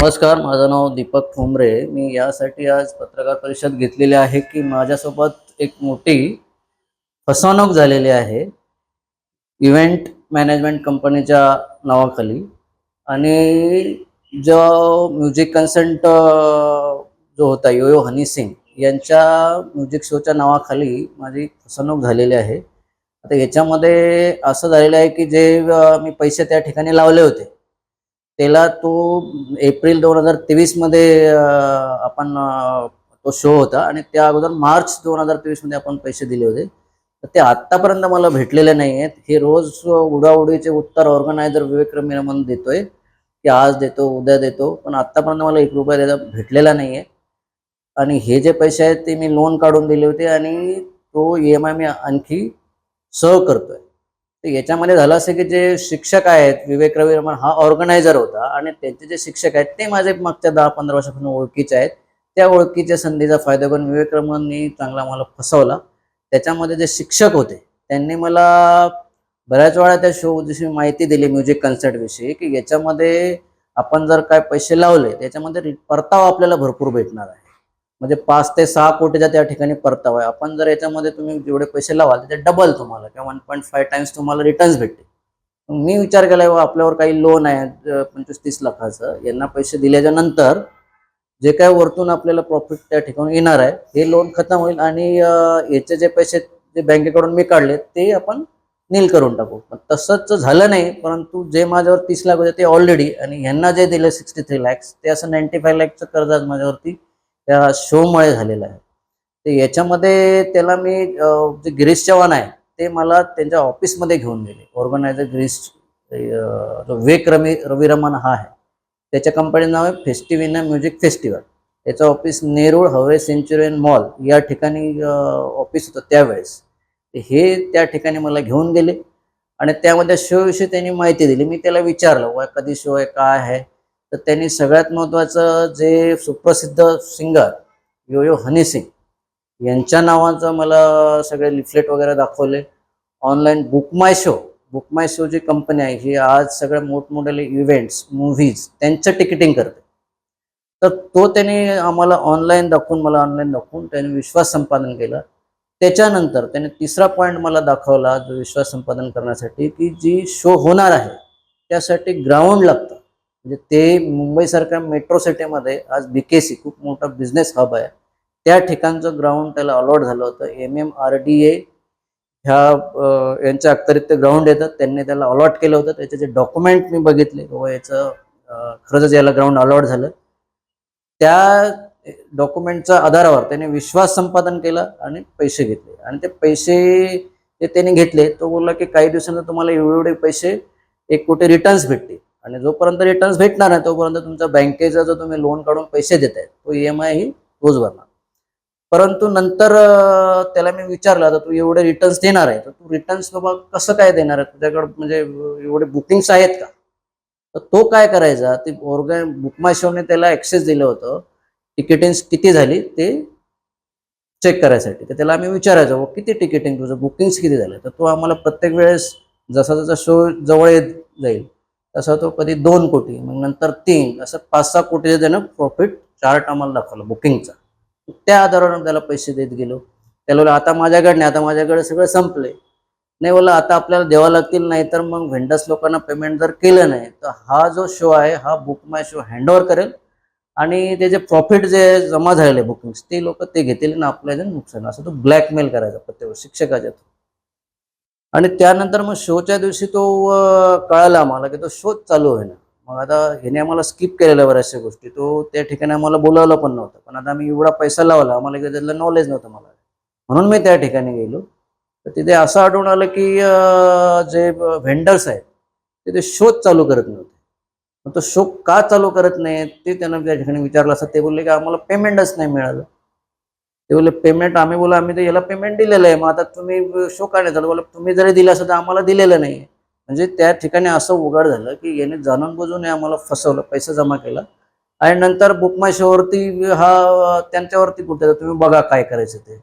नमस्कार माझं नाव दीपक ठोंबरे. मी यासाठी आज पत्रकार परिषद घेतलेली आहे की माझ्यासोबत एक मोठी फसवणूक झालेली आहे. इव्हेंट मॅनेजमेंट कंपनीच्या नावाखाली. आणि जो म्युझिक कन्सल्ट जो होता योयो हनी सिंग यांच्या म्युझिक शोच्या नावाखाली माझी फसवणूक झालेली आहे. आता याच्यामध्ये असं झालेलं आहे की जे मी पैसे त्या ठिकाणी लावले होते. त्याला तो एप्रिल दोन हजार तेवीसमध्ये आपण तो शो होता आणि त्या अगोदर मार्च दोन हजार तेवीसमध्ये आपण पैसे दिले होते. तर ते आत्तापर्यंत मला भेटलेले नाही आहेत हे रोज उडाउडीचे उत्तर ऑर्गनायझर विवेक रमीरमन देतोय की आज देतो उद्या देतो पण आत्तापर्यंत मला एक रुपया त्याचा भेटलेला नाही आहे आणि हे जे पैसे आहेत ते मी लोन काढून दिले होते आणि तो ई एम आय मी आणखी सह करतोय. तर याच्यामध्ये झालं असं की जे शिक्षक आहेत विवेक रवी रमण हा ऑर्गनायझर होता आणि त्यांचे जे शिक्षक आहेत ते माझे मागच्या दहा पंधरा वर्षापासून ओळखीचे आहेत. त्या ओळखीच्या संधीचा फायदा करून विवेक रमणनी चांगला मला फसवला. त्याच्यामध्ये जे शिक्षक होते त्यांनी मला बऱ्याच वेळा त्या शो विषयी माहिती दिली म्युझिक कन्सर्ट विषयी की याच्यामध्ये आपण जर काय पैसे लावले त्याच्यामध्ये परतावा आपल्याला भरपूर भेटणार आहे. म्हणजे पाच ते सहा कोटीचा त्या ठिकाणी परतावा आहे. आपण जर याच्यामध्ये तुम्ही जेवढे पैसे लावाल ते डबल तुम्हाला किंवा वन पॉईंट फाय टाइम्स तुम्हाला रिटर्न्स भेटते मी विचार केला आहे आपल्यावर काही लोन आहे पंचवीस तीस लाखाचं. यांना पैसे दिल्याच्या नंतर जे काय वरतून आपल्याला प्रॉफिट त्या ठिकाणी येणार आहे हे लोन खतम होईल आणि याचे जे पैसे जे बँकेकडून मी काढले ते आपण नील करून टाकू. पण तसंच झालं नाही परंतु जे माझ्यावर तीस लाख होते ते ऑलरेडी आणि ह्यांना जे दिलं सिक्स्टी थ्री लॅक्स ते असं नाईन्टी फाय लॅकचं कर्ज आज माझ्यावरती त्या शोमुळे झालेलं आहे. तर याच्यामध्ये त्याला मी जे गिरीश चव्हाण आहे ते मला त्यांच्या ऑफिसमध्ये घेऊन गेले. ऑर्गनायझर गिरीश जो वेक रमी रविरमन हा आहे. त्याच्या कंपनीचं नाव आहे फेस्टिव्हिना म्युझिक फेस्टिवल त्याचं ऑफिस नेरूळ हवे सेंच्युरियन मॉल या ठिकाणी ऑफिस होतं त्यावेळेस. हे त्या ठिकाणी मला घेऊन गेले. आणि त्यामध्ये शोविषयी त्यांनी माहिती दिली. मी त्याला विचारलं वा कधी शो आहे? काय आहे? तर त्यांनी सगळ्यात महत्त्वाचं जे सुप्रसिद्ध सिंगर योयो हनी सिंग यांच्या नावाचं मला सगळे लिफलेट वगैरे दाखवले. Online book my show book my show G company आहे ही आज सगळ्या मोठमोठ्याले इव्हेंट्स मूव्हीज त्यांचं तिकिटिंग करते. तर तो त्यांनी आम्हाला ऑनलाईन दाखवून मला ऑनलाईन दाखवून त्याने विश्वास संपादन केला. त्याच्यानंतर त्याने तिसरा पॉईंट मला दाखवला जो विश्वास संपादन करण्यासाठी की जी शो होणार आहे त्यासाठी ग्राउंड लागतं. म्हणजे ते मुंबईसारख्या मेट्रो सिटीमध्ये आज बी के सी खूप मोठा बिझनेस हब आहे. त्या ठिकाणचं ग्राउंड त्याला अलॉट झालं होतं. M M R D A ह्या यांच्या अखत्यारीत ते ग्राउंड येतात त्यांनी त्याला अलॉट केलं होतं. त्याचे जे डॉक्युमेंट मी बघितले बाबा याचं खरंच याला ग्राउंड अलॉट झालं. त्या डॉक्युमेंटच्या आधारावर त्याने विश्वास संपादन केला आणि पैसे घेतले. आणि ते पैसे जे त्याने घेतले तो बोलला की काही दिवसांनी तुम्हाला एवढे एवढे पैसे एक कोटी रिटर्न्स भेटतील. आणि जोपर्यंत रिटर्न्स भेटणार नाही तोपर्यंत तुमचा बँकेचा जो तुम्ही लोन काढून पैसे देताय तो ई एम आय ही रोज भरणार. परंतु नंतर त्याला मी विचारलं आता तू एवढे रिटर्न्स देणार आहे तर तू रिटर्न्स बाबा कसं काय देणार आहे? तुझ्याकडे म्हणजे एवढे बुकिंग्स आहेत का? तर तो काय करायचा ते ऑर्गन बुकमायशोने त्याला ॲक्सेस दिलं होतं तिकिटिंग किती झाली ते चेक करायसाठी. तर त्याला आम्ही विचारायचो किती तिकिटिंग तुझं बुकिंग्स किती झालं? तर तो आम्हाला प्रत्येक वेळेस जसा जसा शो जवळ येत जाईल तसा तो कधी दोन कोटी मग नंतर तीन असं पाच सहा कोटीचं त्यानं प्रॉफिट चार्ट आम्हाला दाखवला बुकिंगचा त्या आधारावर त्याला पैसे देत गेलो. त्याला बोला आता माझ्याकडे नाही आता माझ्याकडे सगळं संपले नाही बोला आता आपल्याला देवा लागतील नाही तर मग व्हेंडर्स लोकांना पेमेंट जर केलं नाही तर हा जो शो आहे हा बुक माय शो हँडओव्हर करेल आणि त्याचे प्रॉफिट जे जमा झालेले बुकिंग्स ते लोक ते घेतील आणि आपल्या नुकसान असं तो ब्लॅकमेल करायचा प्रत्येक शिक्षकाच्या थ्रू. आणि त्यानंतर मग शोच्या दिवशी तो कळला कळाला आम्हाला की तो शोध चालू होईना मग आता ह्याने आम्हाला स्किप केलेल्या बऱ्याचशा गोष्टी. तो त्या ठिकाणी आम्हाला बोलावलं पण नव्हतं. पण आता आम्ही एवढा पैसा लावला आम्हाला त्यातलं नॉलेज नव्हतं मला. म्हणून मी त्या ठिकाणी गेलो. तर तिथे असं आढळून आलं की जे व्हेंडर्स आहेत ते शोध चालू करत नव्हते. मग तो शो का चालू करत नाही ते त्यांना त्या ठिकाणी विचारलं असं ते बोलले की आम्हाला पेमेंटच नाही मिळालं. ते बोलले पेमेंट आम्ही बोला आम्ही तर याला पेमेंट दिलेलं आहे. मग आता तुम्ही शो का नाही झालं बोला तुम्ही जरी दिलं असं तर आम्हाला दिलेलं नाही. म्हणजे त्या ठिकाणी असं उघड झालं की याने जाणून बुजून हे आम्हाला फसवलं पैसा जमा केला. आणि नंतर बुकमायशोवरती हा त्यांच्यावरती कुठे तुम्ही बघा काय करायचं ते.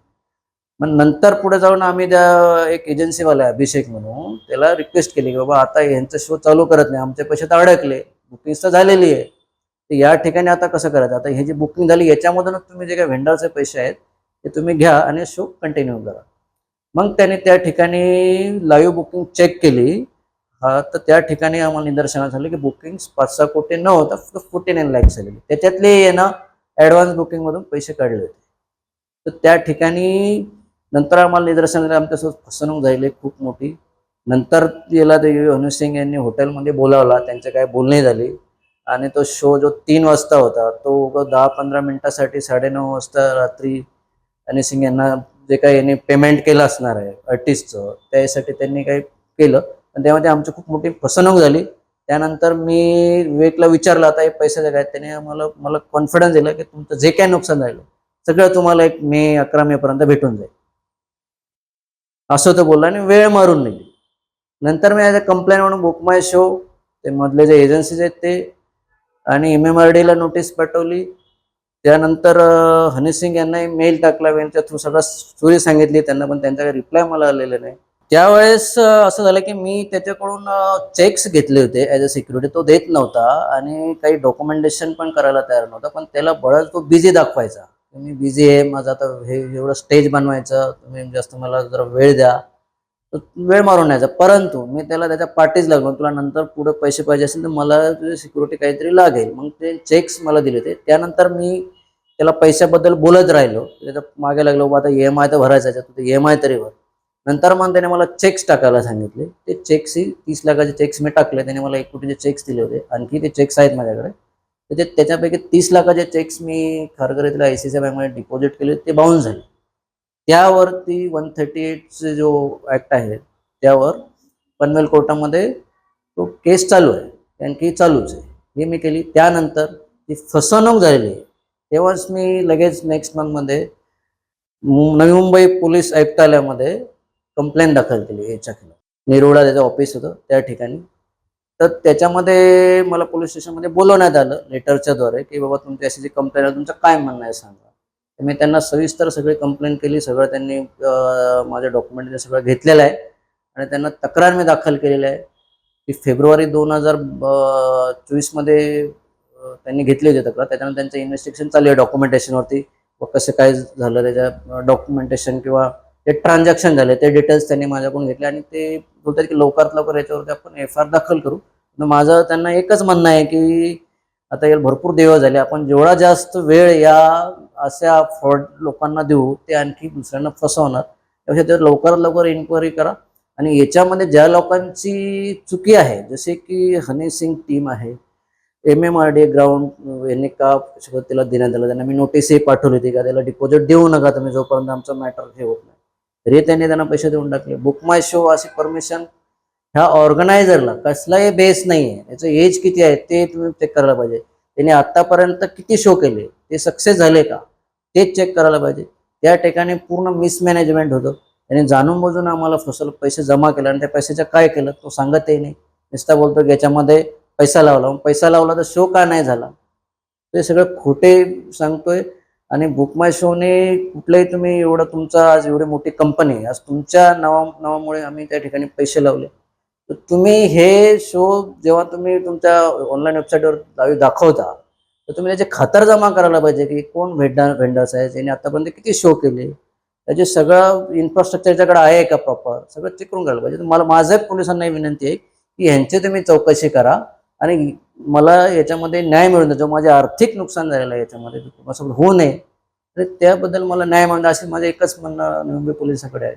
मग नंतर पुढे जाऊन आम्ही त्या एक एजन्सीवाला अभिषेक म्हणून त्याला रिक्वेस्ट केली की बाबा आता यांचा शो चालू करत नाही. आमचे पैसे तर अडकले. बुकिंग्स तर झालेली आहे. तर या ठिकाणी आता कसं करायचं? आता हे जी बुकिंग झाली याच्यामधूनच तुम्ही जे काही व्हेंडरचे पैसे आहेत ते तुम्ही घ्या आणि शो कंटिन्यू करा. मग त्याने त्या ठिकाणी लाईव्ह बुकिंग चेक केली. हा तर त्या ठिकाणी आम्हाला निदर्शनात झालं की बुकिंग पाच सहा कोटी न होता फक्त फोर्टी नाईन लॅक्स झालेली त्याच्यातले यांना ॲडव्हान्स बुकिंगमधून पैसे काढले होते. तर त्या ठिकाणी नंतर आम्हाला निदर्शन झालं आमच्यासोबत फसवणूक झाली खूप मोठी. नंतर याला ते हनु सिंग यांनी हॉटेलमध्ये बोलावला. त्यांचे काय बोलणे झाली. आणि तो शो जो तीन वाजता होता तो दहा पंधरा मिनिटासाठी साडेनऊ वाजता रात्री आणि सिंग यांना जे काही यांनी पेमेंट केलं असणार आहे आर्टिस्टचं त्यासाठी त्यांनी काही केलं. आणि त्यामध्ये आमची खूप मोठी फसवणूक झाली. त्यानंतर मी विवेकला विचारलं आता हे पैसे काय त्याने आम्हाला मला कॉन्फिडन्स दिला की तुमचं जे काय नुकसान झालं सगळं तुम्हाला एक मे अकरा मे पर्यंत भेटून जाईल. असं तो बोलला आणि वेळ मारून नेली. नंतर मी ॲज अ कंप्लेंट म्हणून बुक माय शो ते मधले जे एजन्सीज आहेत ते आणि एम एम आर डीला नोटीस पाठवली. त्यानंतर हनी सिंग यांनाही मेल टाकला त्यांच्या थ्रू सगळं स्टोरी सांगितली त्यांना पण त्यांचा काही रिप्लाय मला आलेला नाही. त्यावेळेस असं झालं की मी त्याच्याकडून चेक्स घेतले होते ॲज अ सिक्युरिटी तो देत नव्हता आणि काही डॉक्युमेंटेशन पण करायला तयार नव्हता पण त्याला बळच तो बिझी दाखवायचा. मी बिझी आहे माझं आता हे एवढं स्टेज बनवायचं तुम्ही जास्त मला जरा वेळ द्या. तर वेळ मारून न्यायचा. परंतु मी त्याला त्याच्या पाठीच लागलो तुला नंतर पुढे पैसे पाहिजे असेल तर मला तुझी सिक्युरिटी काहीतरी लागेल. मग ते चेक्स मला दिले होते. त्यानंतर मी त्याला पैशाबद्दल बोलत राहिलो. त्याच्यामागे लागलो आता ई एम आय तर भरायचा आहे, तर ई एम आय तरी भर. नंतर मग त्याने मला चेक्स टाकायला सांगितले. ते चेक्स तीस लाखाचे चेक्स मी टाकले. त्याने मला एक कोटीचे चेक्स दिले होते. आणखी ते चेक्स आहेत माझ्याकडे. तर ते त्याच्यापैकी तीस लाखाचे चेक्स मी खारघर इथल्या आय सी सी बँकमध्ये डिपॉझिट केले. ते बाउन्स झाले. त्यावरती वन थर्टी एटचे जो ॲक्ट आहे त्यावर पनवेल कोर्टामध्ये तो केस चालू आहे. आणखी चालूच आहे. हे मी केली. त्यानंतर ती फसवणूक झालेली आहे. तेव्हाच मी लगेच नेक्स्ट मंथमध्ये नवी मुंबई पोलीस आयुक्तालयामध्ये कंप्लेंट दाखल केली याच्या खिलाफ निरोडा त्याचं ऑफिस होतं त्या ठिकाणी. तर त्याच्यामध्ये मला पोलीस स्टेशनमध्ये बोलवण्यात आलं लेटरच्या द्वारे की बाबा तुमची अशी जी कंप्लेंट आहे तुमचं काय म्हणणं आहे सांगा. तर मी त्यांना सविस्तर सगळी कंप्लेंट केली सगळं त्यांनी माझ्या डॉक्युमेंट सगळं घेतलेलं आहे. आणि त्यांना तक्रार मी दाखल केलेली आहे की फेब्रुवारी दोन हजार चोवीसमध्ये त्यांनी घेतली होती तक्रार. त्याच्यानंतर त्यांचं इन्व्हेस्टिगेशन चालू आहे डॉक्युमेंटेशनवरती व कसं काय झालं त्याच्या डॉक्युमेंटेशन किंवा ते ट्रान्झॅक्शन झाले ते डिटेल्स त्यांनी माझ्याकडून घेतले. आणि ते बोलतात की लवकरात लवकर याच्यावरती आपण एफ आर दाखल करू. माझं त्यांना एकच म्हणणं आहे की आता याला भरपूर देव झाले. आपण जेवढा जास्त वेळ या अशा फ्रॉड लोकांना देऊ ते आणखी दुसऱ्यांना फसवणार. त्यापेक्षा ते लवकरात लवकर इन्क्वायरी करा. आणि याच्यामध्ये ज्या लोकांची चुकी आहे जसे की हनी सिंग टीम आहे M M R D ground यांनी का तिला देण्यात आलं? त्यांना मी नोटीसही पाठवली होती का? त्याला डिपॉझिट देऊ नका तुम्ही जोपर्यंत आमचं मॅटर हे होत नाही. तरी त्यांनी त्यांना पैसे देऊन टाकले. बुक माय शो अशी परमिशन ह्या ऑर्गनायझरला कसलाही बेस नाही आहे याचं एज किती आहे ते तुम्ही चेक करायला पाहिजे. त्यांनी आतापर्यंत किती शो केले? ते सक्सेस झाले का? तेच चेक करायला पाहिजे. त्या ठिकाणी पूर्ण मिसमॅनेजमेंट होतं. त्यांनी जाणून बुजून आम्हाला फसवलं. पैसे जमा केले आणि त्या पैशाचं काय केलं? तो सांगतही नाही. नुसता बोलतो की याच्यामध्ये पैसा लावला. मग पैसा लावला तर शो का नाही झाला? ते सगळं खोटे सांगतोय. आणि बुक माय शोने कुठलंही तुम्ही एवढं तुमचा आज एवढी मोठी कंपनी आज तुमच्या नावा नावामुळे आम्ही त्या ठिकाणी पैसे लावले. तर तुम्ही हे शो जेव्हा तुम्ही तुमच्या ऑनलाईन वेबसाईटवर लाईव्ह दाखवता तर तुम्ही त्याचे खातर जमा करायला पाहिजे की कोण भेटणार व्हेंडर्स आहेत ज्यांनी आतापर्यंत किती शो केले त्याचे सगळं इन्फ्रास्ट्रक्चरच्याकडे आहे का प्रॉपर सगळं चेक करून करायला पाहिजे. मला माझ्या पोलिसांना विनंती आहे की ह्यांची तुम्ही चौकशी करा. आणि मला याच्यामध्ये न्याय मिळून जो माझे आर्थिक नुकसान झालेलं आहे याच्यामध्ये. असं होऊ नये. तर त्याबद्दल मला न्याय मिळून असे माझं एकच म्हणणं मुंबई पोलिसांकडे आहे.